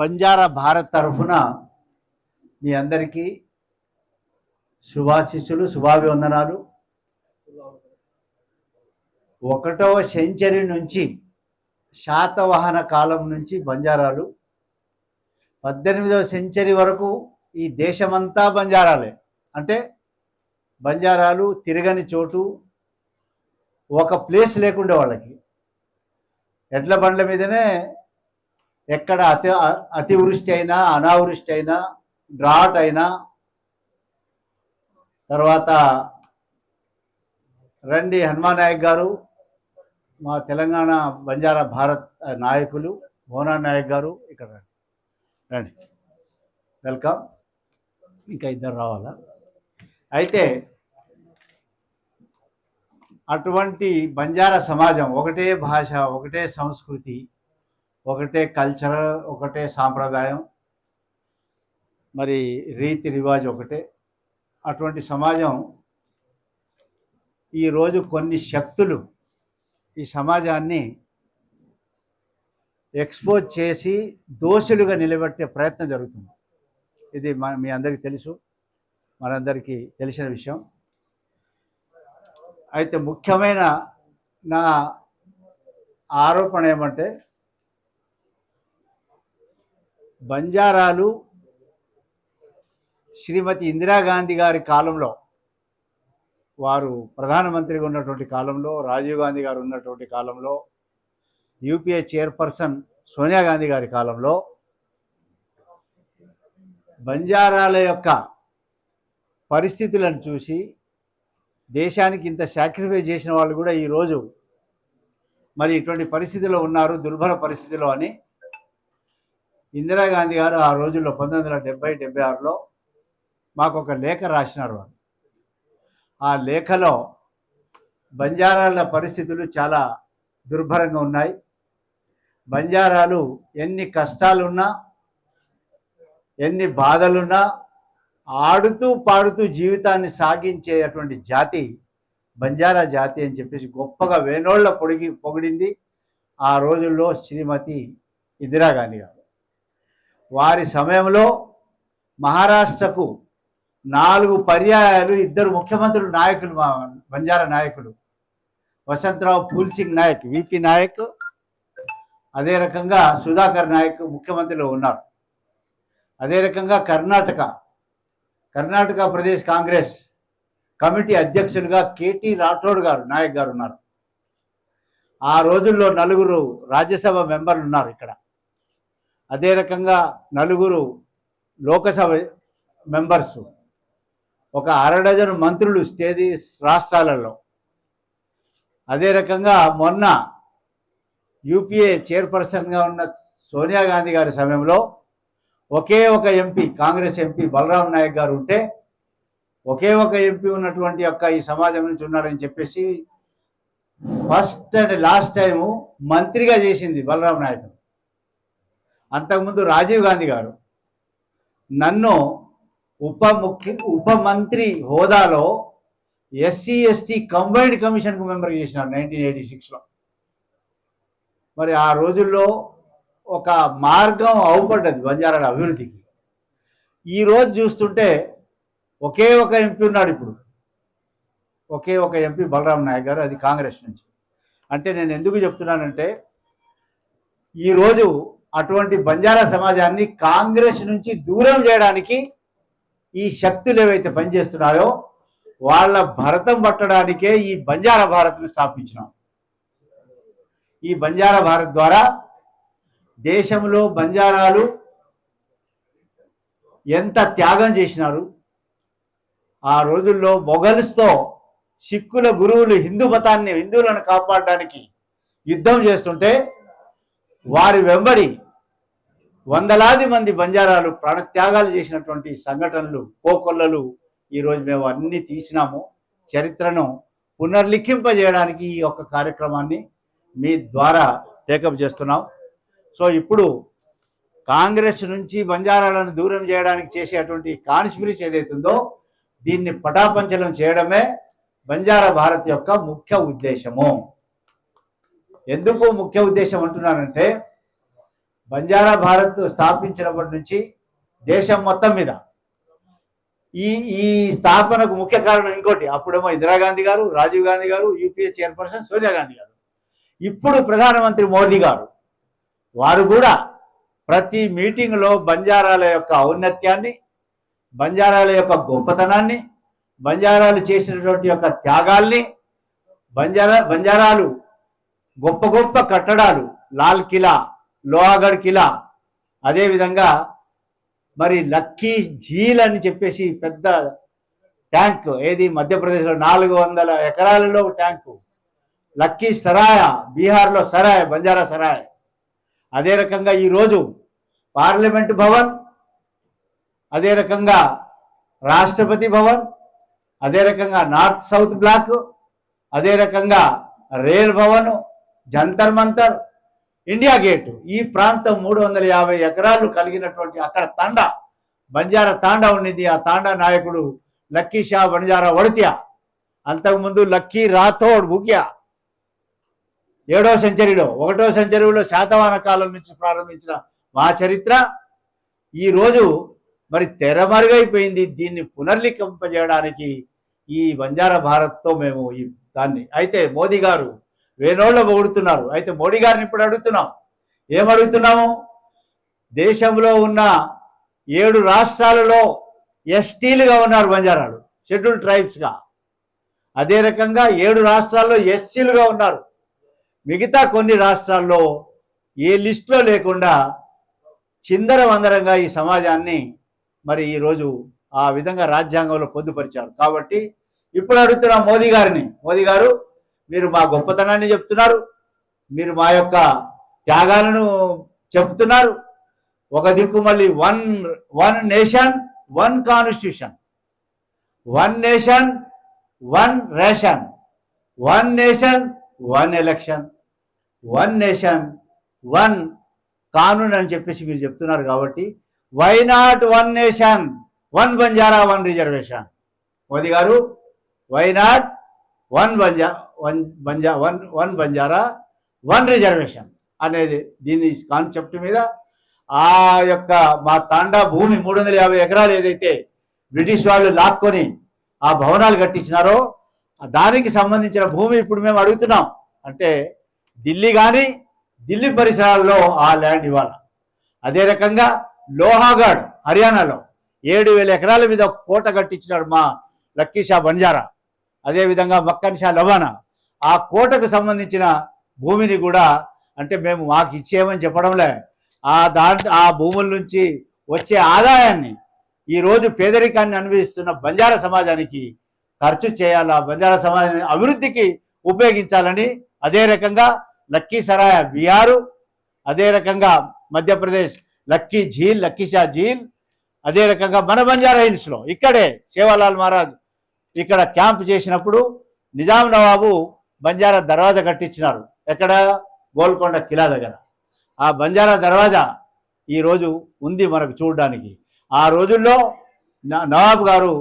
బంజారా భారత్ తరఫున మీ అందరికీ శుభాశిస్సులు శుభాభివందనాలు. ఒకటవ సెంచరీ నుంచి శాతవాహన కాలం నుంచి బంజారాలు. పద్దెనిమిదవ సెంచరీ వరకు ఈ దేశమంతా బంజారాలే. అంటే బంజారాలు తిరగని చోటు ఒక ప్లేస్ లేకుండే వాళ్ళకి. ఎడ్ల బండ్ల మీదనే ఎక్కడ అతి అతివృష్టి అయినా అనావృష్టి అయినా డ్రాట్ అయినా తర్వాత రండి హనుమాన్ నాయక్ గారు మా తెలంగాణ బంజారా భారత్ నాయకులు మోనా నాయక్ గారు ఇక్కడ రండి రండి. వెల్కమ్. ఇంకా ఇద్దరు రావాలా? అయితే అటువంటి బంజారా సమాజం ఒకటే భాష ఒకటే సంస్కృతి ఒకటే కల్చర్ ఒకటే సాంప్రదాయం మరి రీతి రివాజ్ ఒకటే. అటువంటి సమాజం ఈరోజు కొన్ని శక్తులు ఈ సమాజాన్ని ఎక్స్పోజ్ చేసి దోషులుగా నిలబెట్టే ప్రయత్నం జరుగుతుంది. ఇది మన మీ అందరికీ తెలుసు మనందరికీ తెలిసిన విషయం. అయితే ముఖ్యమైన నా ఆరోపణ ఏమంటే బంజారాలు శ్రీమతి ఇందిరాగాంధీ గారి కాలంలో వారు ప్రధానమంత్రిగా ఉన్నటువంటి కాలంలో రాజీవ్ గాంధీ గారు ఉన్నటువంటి కాలంలో యూపీఏ చైర్పర్సన్ సోనియా గాంధీ గారి కాలంలో బంజారాల యొక్క పరిస్థితులను చూసి దేశానికి ఇంత సాక్రిఫైస్ చేసిన వాళ్ళు కూడా ఈరోజు మరి ఇటువంటి పరిస్థితిలో ఉన్నారు దుర్భర పరిస్థితిలో అని ఇందిరాగాంధీ గారు ఆ రోజుల్లో పంతొమ్మిది వందల డెబ్బై డెబ్బై ఆరులో మాకు ఒక లేఖ రాసినారు వారు ఆ లేఖలో బంజారాల పరిస్థితులు చాలా దుర్భరంగా ఉన్నాయి. బంజారాలు ఎన్ని కష్టాలున్నా ఎన్ని బాధలున్నా ఆడుతూ పాడుతూ జీవితాన్ని సాగించేటువంటి జాతి బంజారా జాతి అని చెప్పేసి గొప్పగా వేనోళ్ళ పొడిగి పొగిడింది ఆ రోజుల్లో శ్రీమతి ఇందిరాగాంధీ గారు. వారి సమయంలో మహారాష్ట్రకు నాలుగు పర్యాయాలు ఇద్దరు ముఖ్యమంత్రులు నాయకులు మా బంజారా నాయకులు. వసంతరావు పూల్సింగ్ నాయక్ విపి నాయక్ అదే రకంగా సుధాకర్ నాయక్ ముఖ్యమంత్రిలో ఉన్నారు. అదే రకంగా కర్ణాటక కర్ణాటక ప్రదేశ్ కాంగ్రెస్ కమిటీ అధ్యక్షులుగా కేటీ రాఠోడ్ గారు నాయక్ గారు ఉన్నారు. ఆ రోజుల్లో నలుగురు రాజ్యసభ మెంబర్లు ఉన్నారు ఇక్కడ. అదే రకంగా నలుగురు లోకసభ మెంబర్స్ ఒక అరడజను మంత్రులు స్టేది రాష్ట్రాలలో. అదే రకంగా మొన్న యూపీఏ చైర్పర్సన్గా ఉన్న సోనియా గాంధీ గారి సమయంలో ఒకే ఒక ఎంపీ కాంగ్రెస్ ఎంపీ బలరాం నాయక్ గారు ఉంటే ఒకే ఒక ఎంపీ ఉన్నటువంటి యొక్క ఈ సమాజం నుంచి ఉన్నాడని చెప్పేసి ఫస్ట్ అండ్ లాస్ట్ టైము మంత్రిగా చేసింది బలరాం నాయక్ అంతకుముందు రాజీవ్ గాంధీ గారు నన్ను ఉప ముఖ్య ఉప మంత్రి హోదాలో ఎస్సీ ఎస్టీ కంబైన్డ్ కమిషన్కు మెంబర్ చేసినారు నైన్టీన్ ఎయిటీ సిక్స్లో. మరి ఆ రోజుల్లో ఒక మార్గం అవుపడ్డది బంజారాల అభివృద్ధికి. ఈరోజు చూస్తుంటే ఒకే ఒక ఎంపీ ఉన్నాడు ఇప్పుడు. ఒకే ఒక ఎంపీ బలరాం నాయక్ గారు అది కాంగ్రెస్ నుంచి. అంటే నేను ఎందుకు చెప్తున్నానంటే ఈరోజు అటువంటి బంజారా సమాజాన్ని కాంగ్రెస్ నుంచి దూరం చేయడానికి ఈ శక్తులు ఏవైతే పనిచేస్తున్నాయో వాళ్ళ భరతం పట్టడానికే ఈ బంజారా భారత్ను స్థాపించినాం. ఈ బంజారా భారత్ ద్వారా దేశంలో బంజారాలు ఎంత త్యాగం చేసినారు ఆ రోజుల్లో మొఘల్స్తో సిక్కుల గురువులు హిందూ మతాన్ని హిందువులను కాపాడడానికి యుద్ధం చేస్తుంటే వారి వెంబడి వందలాది మంది బంజారాలు ప్రాణత్యాగాలు చేసినటువంటి సంఘటనలు కోకొల్లలు ఈరోజు మేము అన్ని తీసినాము. చరిత్రను పునర్లిఖింపజేయడానికి ఈ యొక్క కార్యక్రమాన్ని మీ ద్వారా టేకప్ చేస్తున్నాం. సో ఇప్పుడు కాంగ్రెస్ నుంచి బంజారాలను దూరం చేయడానికి చేసేటువంటి కాన్స్పిరసీ ఏదైతుందో దీన్ని పటాపంచలం చేయడమే బంజారా భారత్ యొక్క ముఖ్య ఉద్దేశము. ఎందుకు ముఖ్య ఉద్దేశం అంటున్నానంటే బంజారా భారత్ స్థాపించినప్పటి నుంచి దేశం మొత్తం మీద ఈ ఈ స్థాపనకు ముఖ్య కారణం ఇంకోటి. అప్పుడేమో ఇందిరాగాంధీ గారు రాజీవ్ గాంధీ గారు యూపీఏ చైర్పర్సన్ సోనియా గాంధీ గారు. ఇప్పుడు ప్రధానమంత్రి మోదీ గారు వారు కూడా ప్రతి మీటింగ్లో బంజారాల యొక్క ఔన్నత్యాన్ని బంజారాల యొక్క గొప్పతనాన్ని బంజారాలు చేసినటువంటి యొక్క త్యాగాల్ని బంజారా బంజారాలు గొప్ప గొప్ప కట్టడాలు లాల్ కిలా లోహాగఢ్ కిలా. అదేవిధంగా మరి లక్కీ ఝీల్ అని చెప్పేసి పెద్ద ట్యాంక్ ఏది? మధ్యప్రదేశ్లో నాలుగు వందల ఎకరాలలో ట్యాంకు. లక్కీ సరాయ బీహార్లో సరాయ్ బంజారా సరాయ్. అదే రకంగా ఈరోజు పార్లమెంట్ భవన్ అదే రకంగా రాష్ట్రపతి భవన్ అదే రకంగా నార్త్ సౌత్ బ్లాక్ అదే రకంగా rail Bhavan Jantar Mantar India gate ఈ ప్రాంతం మూడు వందల యాభై ఎకరాలు కలిగినటువంటి అక్కడ తాండా బంజారా తాండా ఉండింది ఆ తాండా నాయకుడు లక్కీ షా బంజారా వడిత్యా. అంతకుముందు లక్కీ రాథోడ్ బుకియా ఏడో సెంచరీలో ఒకటో సెంచరీలో శాతవాన కాలం నుంచి ప్రారంభించిన మా చరిత్ర. ఈరోజు మరి తెరమరుగైపోయింది దీన్ని పునర్లిఖింపజేయడానికి ఈ బంజారా భారత్తో మేము ఈ దాన్ని అయితే మోదీ గారు వేనోళ్ళ పొగుడుతున్నారు. అయితే మోడీ గారిని ఇప్పుడు అడుగుతున్నాం. ఏమడుగుతున్నాము దేశంలో ఉన్న ఏడు రాష్ట్రాలలో ఎస్టీలుగా ఉన్నారు బంజారాలు షెడ్యూల్ ట్రైబ్స్గా. అదే రకంగా ఏడు రాష్ట్రాల్లో ఎస్సీలుగా ఉన్నారు. మిగతా కొన్ని రాష్ట్రాల్లో ఏ లిస్టులో లేకుండా చిందరవందరంగా ఈ సమాజాన్ని మరి ఈరోజు ఆ విధంగా రాజ్యాంగంలో పొందుపరిచారు. కాబట్టి ఇప్పుడు అడుగుతున్న మోదీ గారిని. మోదీ గారు మీరు మా గొప్పతనాన్ని చెప్తున్నారు. మీరు మా యొక్క త్యాగాలను చెప్తున్నారు. ఒక దిక్కు మళ్ళీ one one nation one constitution. One nation one ration. One nation one election. One nation one కానూన్ అని చెప్పేసి మీరు చెప్తున్నారు కాబట్టి why not one nation one Banjara one reservation. Modi గారు వై నాట్ వన్ బంజా one బంజా one one Banjara one reservation అనేది దీని concept మీద ఆ యొక్క మా తాండా భూమి మూడు వందల యాభై ఎకరాలు ఏదైతే బ్రిటిష్ వాళ్ళు లాక్కొని ఆ భవనాలు కట్టించినారో దానికి సంబంధించిన భూమి ఇప్పుడు మేము అడుగుతున్నాం. అంటే ఢిల్లీ కానీ ఢిల్లీ పరిసరాల్లో ఆ ల్యాండ్ ఇవ్వాలి అదే రకంగా లోహాగఢ్ హర్యానాలో ఏడు వేల ఎకరాల మీద కోట కట్టించినాడు మా లక్కీ షా బంజారా. అదేవిధంగా మక్కన్ షా లవానా ఆ కోటకు సంబంధించిన భూమిని కూడా అంటే మేము మాకు ఇచ్చేయమని చెప్పడంలే. ఆ దాంట్ ఆ భూముల నుంచి వచ్చే ఆదాయాన్ని ఈరోజు పేదరికాన్ని అనుభవిస్తున్న బంజారా సమాజానికి ఖర్చు చేయాలా బంజారా సమాజాన్ని అభివృద్ధికి ఉపయోగించాలని అదే రకంగా లక్కీ సరాయ బీహారు అదే రకంగా మధ్యప్రదేశ్ లక్కీ ఝీల్ లక్కీషా ఝీల్ అదే రకంగా మన బంజారా హిల్స్లో ఇక్కడే సేవాలాల్ మహారాజ్ ఇక్కడ క్యాంప్ చేసినప్పుడు నిజాం నవాబు బంజారా దర్వాజా కట్టించినారు. ఎక్కడ? గోల్కొండ కిలా దగ్గర. ఆ బంజారా దర్వాజా ఈరోజు ఉంది మనకు చూడడానికి. ఆ రోజుల్లో నవాబు గారు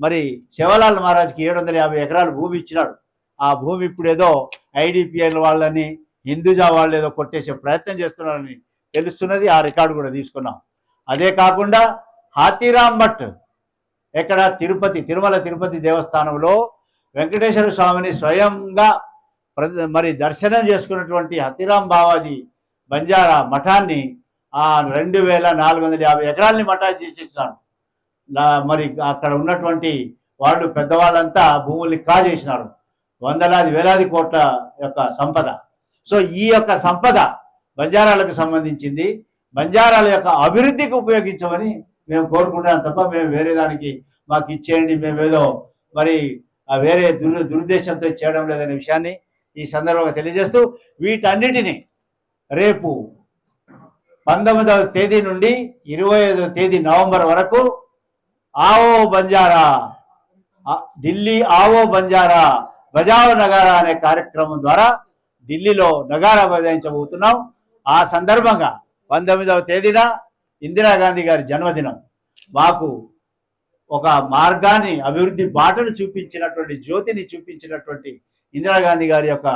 మరి శివలాల్ మహారాజ్కి ఏడు వందల యాభై ఎకరాలు భూమి ఇచ్చినాడు. ఆ భూమి ఇప్పుడు ఏదో ఐడిపిఎల్ వాళ్ళని హిందూజా వాళ్ళు ఏదో కొట్టేసే ప్రయత్నం చేస్తున్నారని తెలుస్తున్నది. ఆ రికార్డు కూడా తీసుకున్నాం. అదే కాకుండా హాతీరామ్ భట్ ఎక్కడ? తిరుపతి తిరుమల తిరుపతి దేవస్థానంలో వెంకటేశ్వర స్వామిని స్వయంగా ప్ర- మరి దర్శనం చేసుకున్నటువంటి హతిరామ్ బావాజీ బంజారా మఠాన్ని ఆ రెండు వేల నాలుగు వందల యాభై ఎకరాల్ని మఠాన్ని చేసి మరి అక్కడ ఉన్నటువంటి వాళ్ళు పెద్దవాళ్ళంతా భూముల్ని కాజేసినారు. వందలాది వేలాది కోట్ల యొక్క సంపద. సో ఈ యొక్క సంపద బంజారాలకు సంబంధించింది. బంజారాల యొక్క అభివృద్ధికి ఉపయోగించమని మేము కోరుకుంటాం తప్ప మేము వేరే దానికి మాకు ఇచ్చేయండి మేమేదో మరి వేరే దుర్ దురుద్దేశంతో చేయడం లేదనే విషయాన్ని ఈ సందర్భంగా తెలియజేస్తూ వీటన్నిటిని రేపు పంతొమ్మిదవ తేదీ నుండి ఇరవై ఐదవ తేదీ నవంబర్ వరకు ఆవో బంజారా ఢిల్లీ ఆవో బంజారా బజావ్ నగారా అనే కార్యక్రమం ద్వారా ఢిల్లీలో నగారా బజాయించబోతున్నాం. ఆ సందర్భంగా పంతొమ్మిదవ తేదీన ఇందిరాగాంధీ గారి జన్మదినం మాకు ఒక మార్గాన్ని అభివృద్ధి బాటను చూపించినటువంటి జ్యోతిని చూపించినటువంటి ఇందిరాగాంధీ గారి యొక్క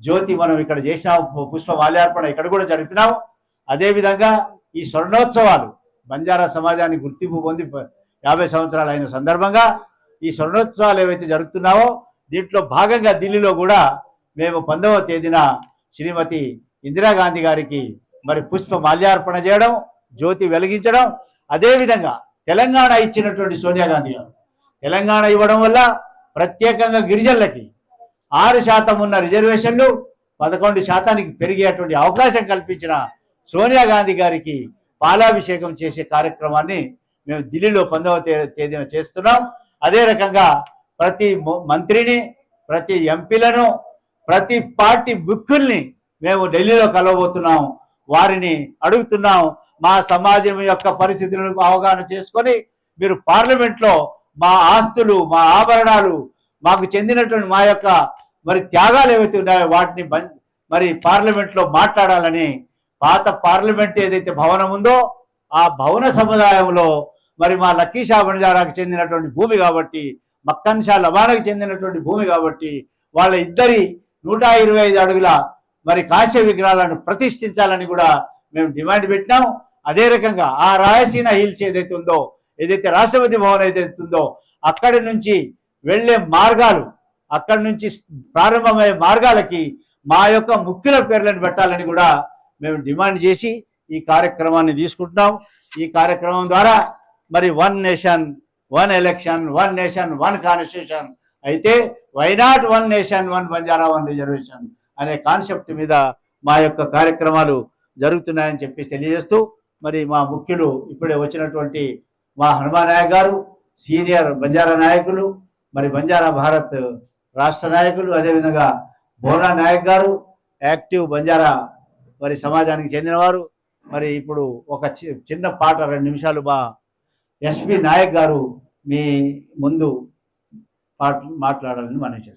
జ్యోతి మనం ఇక్కడ చేసినాం పు- పుష్ప మాల్యార్పణ ఇక్కడ కూడా జరిపినాం అదేవిధంగా ఈ స్వర్ణోత్సవాలు బంజారా సమాజాన్ని గుర్తింపు పొంది ప- యాభై సంవత్సరాలు అయిన సందర్భంగా ఈ స్వర్ణోత్సవాలు ఏవైతే జరుగుతున్నావో దీంట్లో భాగంగా ఢిల్లీలో కూడా మేము పంతొమ్మిదవ తేదీన శ్రీమతి ఇందిరాగాంధీ గారికి మరి పుష్ప మాల్యార్పణ చేయడం జ్యోతి వెలిగించడం అదేవిధంగా తెలంగాణ ఇచ్చినటువంటి సోనియా గాంధీ గారు. తెలంగాణ ఇవ్వడం వల్ల ప్రత్యేకంగా గిరిజనులకి ఆరు శాతం ఉన్న రిజర్వేషన్లు పదకొండు శాతానికి పెరిగేటువంటి అవకాశం కల్పించిన సోనియా గాంధీ గారికి పాలాభిషేకం చేసే కార్యక్రమాన్ని మేము ఢిల్లీలో పంతొమ్మిదవ తేదీన చేస్తున్నాం. అదే రకంగా ప్రతి మంత్రిని ప్రతి ఎంపీలను ప్రతి పార్టీ బుక్కుల్ని మేము ఢిల్లీలో కలవబోతున్నాం. వారిని అడుగుతున్నాం. మా సమాజం యొక్క పరిస్థితులను అవగాహన చేసుకొని మీరు పార్లమెంట్లో మా ఆస్తులు మా ఆభరణాలు మాకు చెందినటువంటి మా యొక్క మరి త్యాగాలు ఏవైతే ఉన్నాయో వాటిని మరి పార్లమెంట్లో మాట్లాడాలని పాత పార్లమెంట్ ఏదైతే భవనం ఉందో ఆ భవన సముదాయంలో మరి మా లక్కీ షా చెందినటువంటి భూమి కాబట్టి మక్కన్ షా లబానాకు చెందినటువంటి భూమి కాబట్టి వాళ్ళ ఇద్దరి నూట ఇరవై ఐదు అడుగుల మరి కాశ్య విగ్రహాలను ప్రతిష్ఠించాలని కూడా మేము డిమాండ్ పెట్టినాం. అదే రకంగా ఆ రాయసీన హిల్స్ ఏదైతే ఉందో ఏదైతే రాష్ట్రపతి భవన్ ఏదైతే ఉందో అక్కడి నుంచి వెళ్ళే మార్గాలు అక్కడి నుంచి ప్రారంభమయ్యే మార్గాలకి మా యొక్క ముఖ్యుల పేర్లను పెట్టాలని కూడా మేము డిమాండ్ చేసి ఈ కార్యక్రమాన్ని తీసుకుంటున్నాం. ఈ కార్యక్రమం ద్వారా మరి one nation one election one nation one constitution అయితే why not one nation one Banjara one reservation అనే కాన్సెప్ట్ మీద మా యొక్క కార్యక్రమాలు జరుగుతున్నాయని చెప్పి తెలియజేస్తూ మరి మా ముఖ్యులు ఇప్పుడే వచ్చినటువంటి మా హనుమాన్ నాయక్ గారు సీనియర్ బంజారా నాయకులు మరి బంజారా భారత్ రాష్ట్ర నాయకులు అదేవిధంగా బోనా నాయక్ గారు యాక్టివ్ బంజారా మరి సమాజానికి చెందినవారు. మరి ఇప్పుడు ఒక చిన్న పాట రెండు నిమిషాలు మా ఎస్పి నాయక్ గారు మీ ముందు పాట మాట్లాడాలని మనం చేస్తాం